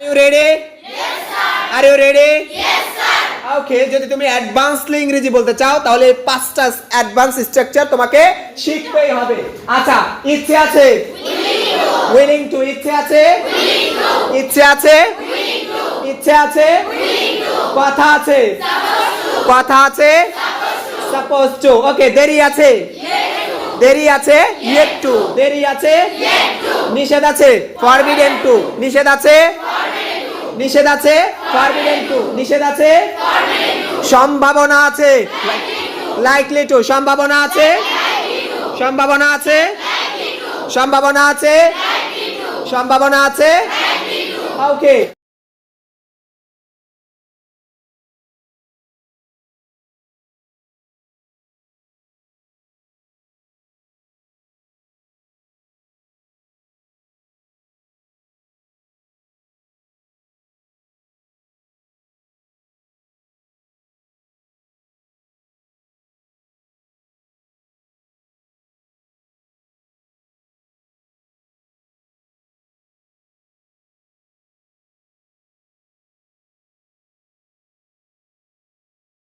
You ready are you ready okay যদি তুমি অ্যাডভান্সলি ইংরেজি বলতে চাও তাহলে এই পাঁচটা অ্যাডভান্স স্ট্রাকচার তোমাকে শিখতেই হবে। আচ্ছা ইচ্ছে আছে? উইলিং টু ইচ্ছে আছে? ইচ্ছে আছে? ইচ্ছে আছে? কথা আছে? কথা আছে? সাপোজ টু ওকে দেরি আছে? দেরি আছে? ইয়েট টু দেরি আছে? নিষেধ আছে? ফরবিডেন টু নিষেধ আছে? নিষেধ আছে? নিষেধ আছে? সম্ভাবনা আছে? লাইকলি টু সম্ভাবনা আছে? সম্ভাবনা আছে? সম্ভাবনা আছে? সম্ভাবনা আছে? ওকে